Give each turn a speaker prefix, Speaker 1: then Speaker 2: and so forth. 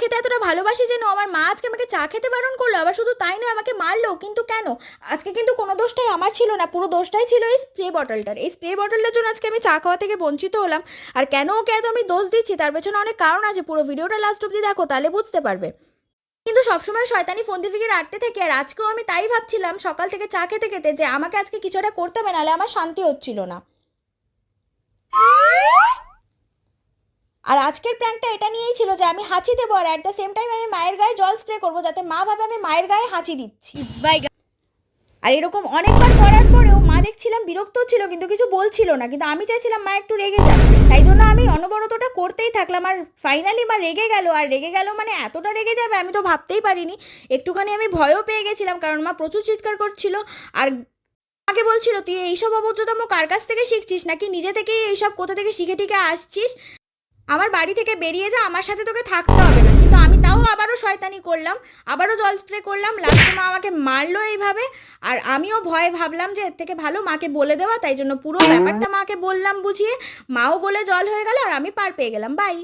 Speaker 1: খেতে এতটা ভালোবাসি যেন আমার মা আজকে আমাকে চা খেতে বারণ করল, আবার শুধু তাই নয় আমাকে মারলো। কিন্তু কেন? আজকে কিন্তু কোনো দোষটাই আমার ছিল না, পুরো দোষটাই ছিল এই স্প্রে বটলটার এই স্প্রে বটলটার জন্য আজকে আমি চা খাওয়া থেকে বঞ্চিত হলাম। আর কেন ওকে এত আমি দোষ দিচ্ছি? তার পেছনে অনেক কারণ আছে। পুরো ভিডিওটা লাস্ট অব্দি দেখো, তাহলে বুঝতে পারবে। কিন্তু সবসময় শয়তানি ফন্দি ফিকির আটতে থেকে, আর আজকেও আমি তাই ভাবছিলাম সকাল থেকে চা খেতে খেতে যে আমাকে আজকে কিছু একটা করতে হবে, নাহলে আমার শান্তি হচ্ছিল না। আর আজকের প্র্যাঙ্কটা এটা নিয়েই ছিল যে আমি হাঁচি দেবো আর অ্যাট দ্য সেম টাইম আমি মায়ের গায়ে জল স্প্রে করব যাতে মা ভাবে আমি মায়ের গায়ে হাঁচি দিচ্ছি। আর এরকম অনেকবার করার পরেও মা দেখছিলাম বিরক্ত ছিল কিন্তু কিছু বলছিল না কিন্তু আমি চাইছিলাম মা একটু রেগে যাক। তাই জন্য আমি অনবরতটা করতেই থাকলাম আর ফাইনালি মা রেগে গেল আর রেগে গেল মানে এতটা রেগে যাবে আমি তো ভাবতেই পারিনি। একটুখানি আমি ভয়ও পেয়ে গেছিলাম কারণ মা প্রচুর চিৎকার করছিল আর আমাকে বলছিল তুই এইসব অভদ্রতম কার কাছ থেকে শিখছিস? নাকি নিজে থেকেই এইসব কোথা থেকে শিখে টিকে আসছিস? আমার বাড়ি থেকে বেরিয়ে যা, আমার সাথে তোকে থাকতে হবে না। কিন্তু আমি তাও আবারও শয়তানি করলাম, আবারও জল স্প্রে করলাম, লাস্টে মা আমাকে মারলো এইভাবে, আর আমিও ভয়ে ভাবলাম যে এর থেকে ভালো মাকে বলে দেওয়া, তাই জন্য পুরো ব্যাপারটা মাকে বললাম বুঝিয়ে, মাও গোলে জল হয়ে গেল আর আমি পার পেয়ে গেলাম। বাই